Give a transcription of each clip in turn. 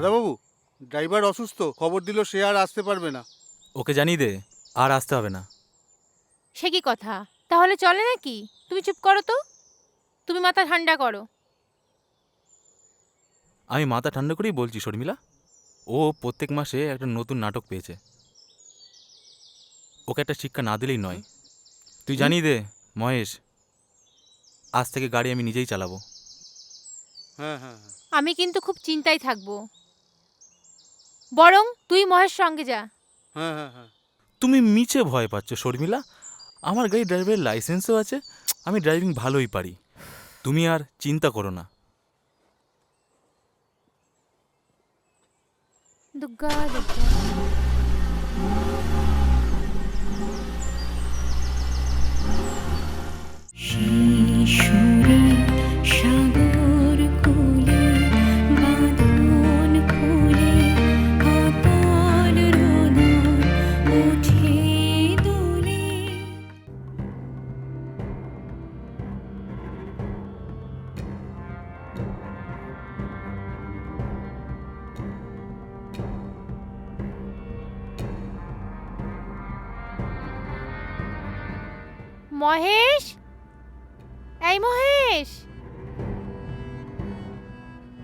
Driver অসুস্থ খবর দিল সে আর আসতে পারবে না। ওকে জানিয়ে দে আর আসতে হবে না। সে কি কথা? তাহলে চলে নাকি? তুমি চুপ করো তো। তুমি মাথা ঠান্ডা করো। আমি মাথা ঠান্ডা করেই বলছি শর্মিলা। ও প্রত্যেক মাসে একটা নতুন নাটক পেয়েছে। ওকে একটা শিক্ষা না দিলেই নয়। তুই জানিয়ে দে মহেশ আজ থেকে গাড়ি আমি নিজেই চালাবো। হ্যাঁ হ্যাঁ হ্যাঁ। আমি কিন্তু খুব চিন্তায় থাকব। বরং তুই মহেশ সঙ্গে যা। হ্যাঁ হ্যাঁ হ্যাঁ। তুমি মিছে ভয় পাচ্ছ শর্মিলা। আমার গাড়ি ড্রাইভারের লাইসেন্সও আছে আমি ড্রাইভিং ভালোই পারি। তুমি আর চিন্তা করো না। শিশুরে সাগর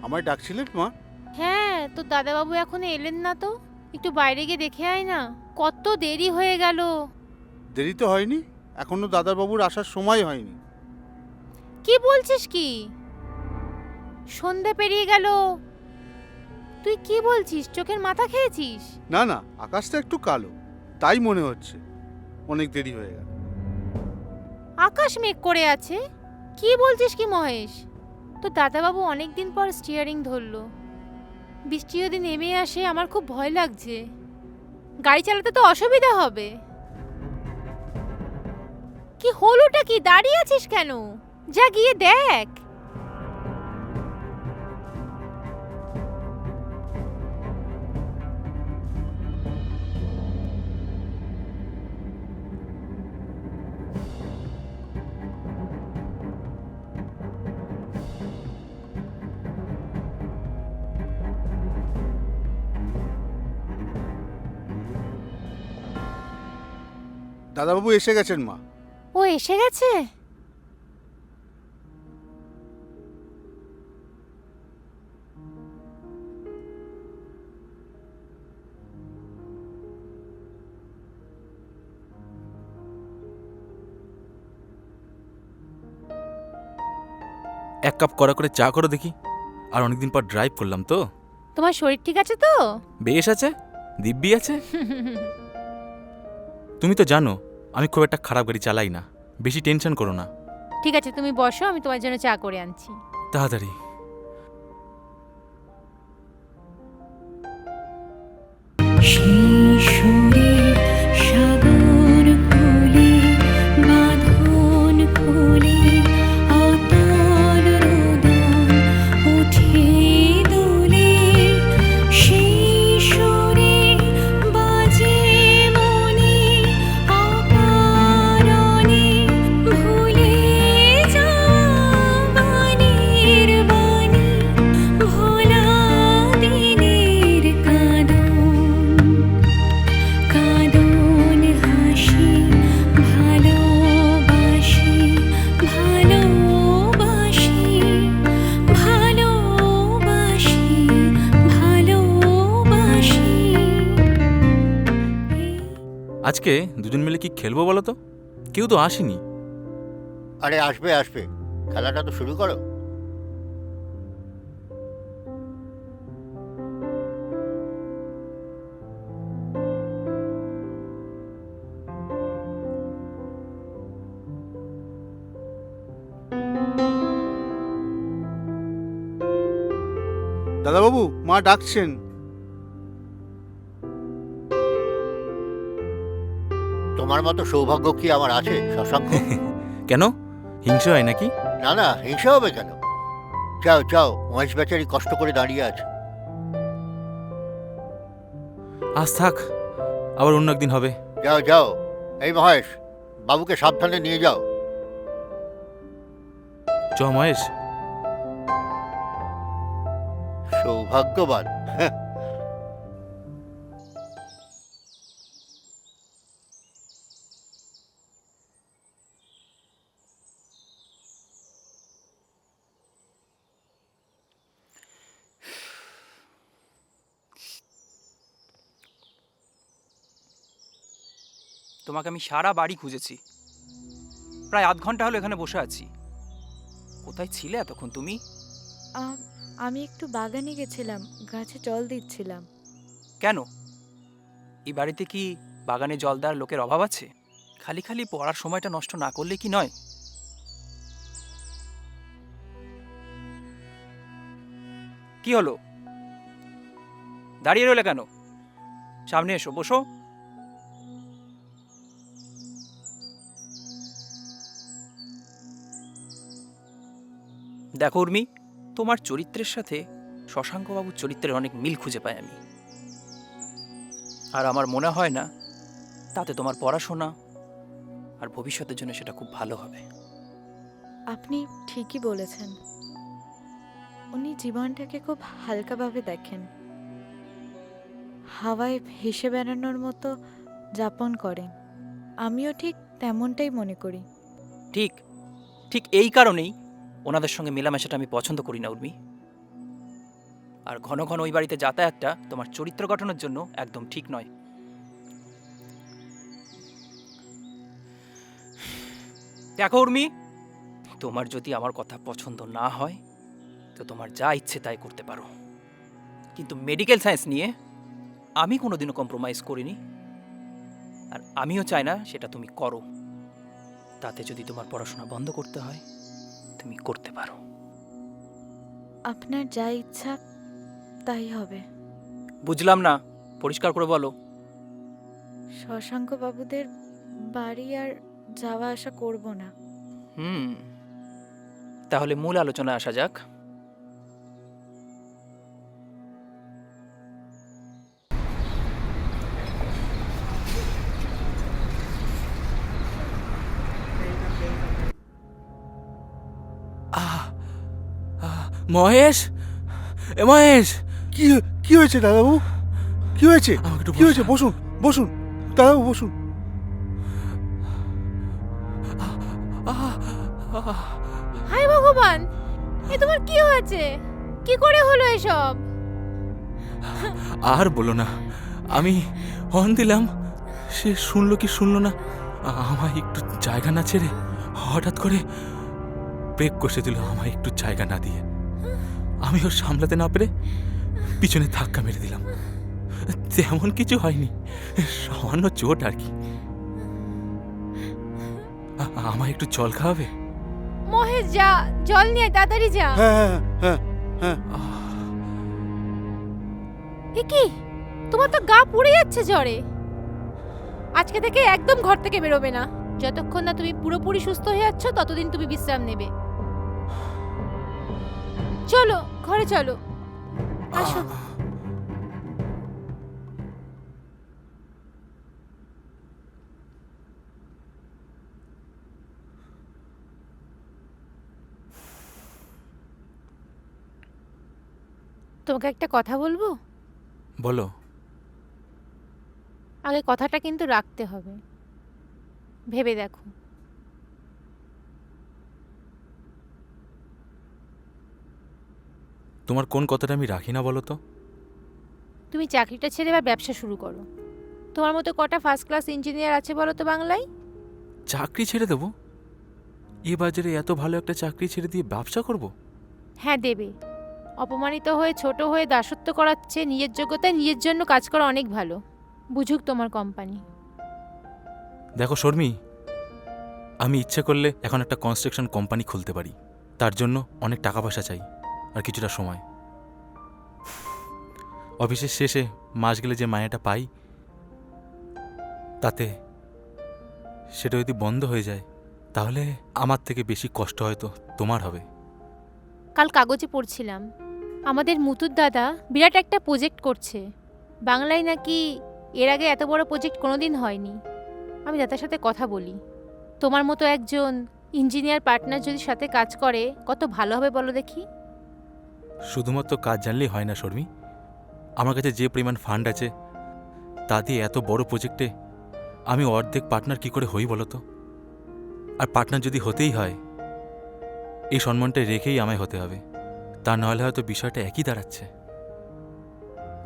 আমায় ডাকছিলেন মা? হ্যাঁ তো দাদাবাবু এখনও এলেন না তো? একটু বাইরে গিয়ে দেখে আয় না। কত দেরি হয়ে গেল। দেরি তো হয়নি। এখনও দাদাবাবুর আসার সময় হয়নি। কি বলছিস কি? সন্ধে পেরিয়ে গেল। তুই কি বলছিস? চোখের মাথা খেয়েছিস? না না আকাশটা একটু কালো। তাই মনে হচ্ছে। অনেক দেরি হয়ে গেল। আকাশ মেঘ করে আছে। কি বলছিস কি মহেশ? তো দাদাবাবু অনেক দিন পর স্টিয়ারিং ধরল। বৃষ্টি যদি নেমে আসে, আমার খুব ভয় লাগছে। গাড়ি চালাতে তো অসুবিধা হবে। কি হলোটা কি? দাঁড়িয়ে আছিস কেন? যা গিয়ে দেখ। দাদাবাবু এসে গেছেন মা। ও এসে গেছে? এক কাপ কড়া করে চা করো দেখি। আর অনেকদিন পর ড্রাইভ করলাম তো। তোমার শরীর ঠিক আছে তো? বেশ আছে দিব্যি আছে। তুমি তো জানো আমি খুব একটা খারাপ গাড়ি চালাই না। বেশি টেনশন করো না। ঠিক আছে তুমি বসো আমি তোমার জন্য চা করে আনছি। তাড়াতাড়ি। আজকে দুজন মিলে কি খেলব বলো তো? কেউ তো আসেনি। আরে আসবে আসবে। খেলাটা তো শুরু করো। দাদাবাবু মা ডাকছেন। তোমার মতো সৌভাগ্য কি আমার আছে শশাঙ্ক? কেন? হিংসে হয় নাকি? না না হিংসা হবে কেন? যাও যাও মহেশ বেচারি কষ্ট করে দাঁড়িয়ে আছে। আজ থাক আবার অন্য একদিন হবে। যাও যাও এই মহেশ বাবুকে সাবধানে নিয়ে যাও। চ মহেশ। সৌভাগ্যবান। তোমাকে আমি সারা বাড়ি খুঁজেছি। প্রায় আধ ঘণ্টা হলো এখানে বসে আছি। কোথায় ছিলে এতক্ষণ তুমি? আম, আমি একটু বাগানে গেছিলাম গাছে জল দিচ্ছিলাম। কেন? এই বাড়িতে কি বাগানে জল দেওয়ার লোকের অভাব আছে? খালি খালি পড়ার সময়টা নষ্ট না করলে কি নয়? কি হলো? দাঁড়িয়ে রইলে কেন? সামনে এসো বসো। দেখো উর্মি তোমার চরিত্রের সাথে শশাঙ্কবাবুর চরিত্রের অনেক মিল খুঁজে পাই আমি। আর আমার মনে হয় না তাতে তোমার পড়াশোনা আর ভবিষ্যতের জন্য সেটা খুব ভালো হবে। আপনি ঠিকই বলেছেন। উনি জীবনটাকে খুব হালকাভাবে দেখেন। হাওয়ায় ভেসে বেড়ানোর মতো যাপন করেন। আমিও ঠিক তেমনটাই মনে করি। ঠিক ঠিক এই কারণেই ওনাদের সঙ্গে মেলামেশাটা আমি পছন্দ করি না, উর্মি। আর ঘন ঘন ওই বাড়িতে যাতায়াতটা তোমার চরিত্র গঠনের জন্য একদম ঠিক নয়। দেখো, উর্মি, তোমার যদি আমার কথা পছন্দ না হয়, তো তোমার যা ইচ্ছে তাই করতে পারো। কিন্তু মেডিকেল সায়েন্স নিয়ে আমি কোনোদিনও কম্প্রোমাইজ করিনি। আর আমিও চাই না সেটা তুমি করো। তাতে যদি তোমার পড়াশোনা বন্ধ করতে হয় তুমি করতে পারো। আপনার যা ইচ্ছা তাই হবে। বুঝলাম না পরিষ্কার করে বলো। শশাঙ্ক বাবুদের বাড়ি আর যাওয়া আসা করব না। হুম তাহলে মূল আলোচনা আসা যাক। মহেশ? এ মহেশ! কি কি হয়েছে দাদাবাবু কি হয়েছে? আমাকে একটু কি হয়েছে? বসুন বসুন। দাদাবাবু বসুন। হায় ভগবান এ তোমার কি হয়েছে? কি করে হলো এসব? আর বলো না আমি হর্ন দিলাম সে শুনলো কি শুনলো না? আমায় একটু জায়গা না ছেড়ে হঠাৎ করে ব্রেক কষে দিল আমায় একটু জায়গা না দিয়ে। আমি ওর সামলাতে না পেরে পিছনে ধাক্কা মেরে দিলাম। তেমন কিছু হয়নি। সামান্য চোট আর কি। আ- আমায় একটু জল খাওয়াবে? মহেশ যা জল নিয়ে তাড়াতাড়ি যা। হ্যাঁ হ্যাঁ হ্যাঁ কি? তোমার তো গা পুড়ে যাচ্ছে জ্বরে। আজকে থেকে একদম ঘর থেকে বেরোবে না। যতক্ষণ না তুমি পুরোপুরি সুস্থ হয়ে যাচ্ছ ততদিন তুমি বিশ্রাম নেবে। চলো ঘরে চলো। আসো। তোমাকে একটা কথা বলব? বলো। আগে কথাটা কিন্তু রাখতে হবে। ভেবে দেখো। তোমার কোন কথাটা আমি রাখি না বলো তো? তুমি চাকরিটা ছেড়ে এবার ব্যবসা শুরু করো। তোমার মতো কটা ফার্স্ট ক্লাস ইঞ্জিনিয়ার আছে বলো তো বাংলায়? চাকরি ছেড়ে দেবো? এ বাজারে এত ভালো একটা চাকরি ছেড়ে দিয়ে ব্যবসা করব? হ্যাঁ দেবে। অপমানিত হয়ে ছোট হয়ে দাসত্ব করাচ্ছে নিজের যোগ্যতায় নিজের জন্য কাজ করা অনেক ভালো। বুঝুক তোমার কোম্পানি দেখো শর্মি আমি ইচ্ছে করলে এখন একটা কনস্ট্রাকশন কোম্পানি খুলতে পারি। তার জন্য অনেক টাকা পয়সা চাই। আর কিছুটা সময়। অফিসের শেষে মাস গেলে যে মায়াটা পাই, তাতে সেটা যদি বন্ধ হয়ে যায়, তাহলে আমার থেকে বেশি কষ্ট হয়তো তোমার হবে। কাল কাগজে পড়ছিলাম। আমাদের মুতুর দাদা বিরাট একটা প্রজেক্ট করছে। বাংলায় নাকি এর আগে এত বড় প্রজেক্ট কোনোদিন হয়নি। আমি দাদার সাথে কথা বলি। তোমার মতো একজন ইঞ্জিনিয়ার পার্টনার যদি সাথে কাজ করে, কত ভালো হবে বলো দেখি। শুধুমাত্র কাজ জানলেই হয় না শর্মি। আমার কাছে যে পরিমাণ ফান্ড আছে তা দিয়ে এত বড় প্রজেক্টে আমি অর্ধেক পার্টনার কি করে হই বলো তো? আর পার্টনার যদি হতেই হয় এই সম্মানটা রেখেই আমায় হতে হবে। তা নাহলে হয়তো বিষয়টা একই দাঁড়াচ্ছে।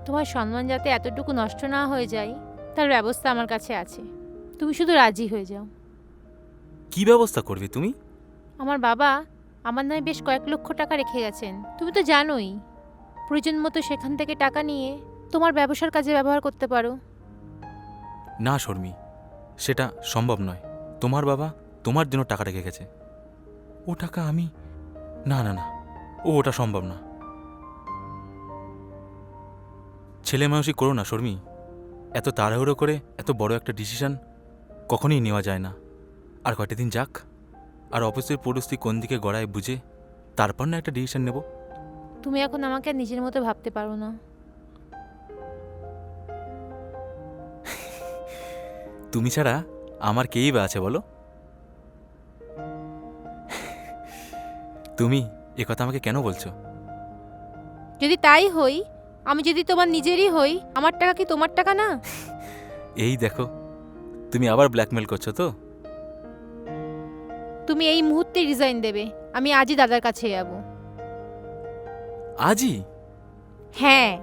তোমার সম্মান যাতে এতটুকু নষ্ট না হয়ে যায় তার ব্যবস্থা আমার কাছে আছে। তুমি শুধু রাজি হয়ে যাও। কি ব্যবস্থা করবে তুমি? আমার বাবা আমার নামে বেশ কয়েক লক্ষ টাকা রেখে গেছেন। তুমি তো জানোই, প্রয়োজন মতো সেখান থেকে টাকা নিয়ে তোমার ব্যবসার কাজে ব্যবহার করতে পারো। না, শর্মি, সেটা সম্ভব নয়। তোমার বাবা তোমার জন্য টাকা রেখে গেছে। ও টাকা আমি, না না না, ও ওটা সম্ভব না। ছেলে মানুষই করো না, শর্মি। এত তাড়াহুড়ো করে এত বড় একটা ডিসিশন কখনোই নেওয়া যায় না। আর কয়টা দিন যাক। আর অফিসের পরিস্থিতি কোন দিকে গড়ায় বুঝে তারপর না একটা ডিসিশন নেব। তুমি এখন আমাকে আর নিজের মতো ভাবতে পারো না। তুমি ছাড়া আমার কেই বা আছে বলো? তুমি এ কথা আমাকে কেন বলছো? যদি তাই হই আমি যদি তোমার নিজেরই হই আমার টাকা কি তোমার টাকা না? এই দেখো তুমি আবার ব্ল্যাকমেল করছ তো? তুমি এই মুহূর্তে রিজাইন দেবে। আমি আজই দাদার কাছে যাব। আজই? হ্যাঁ।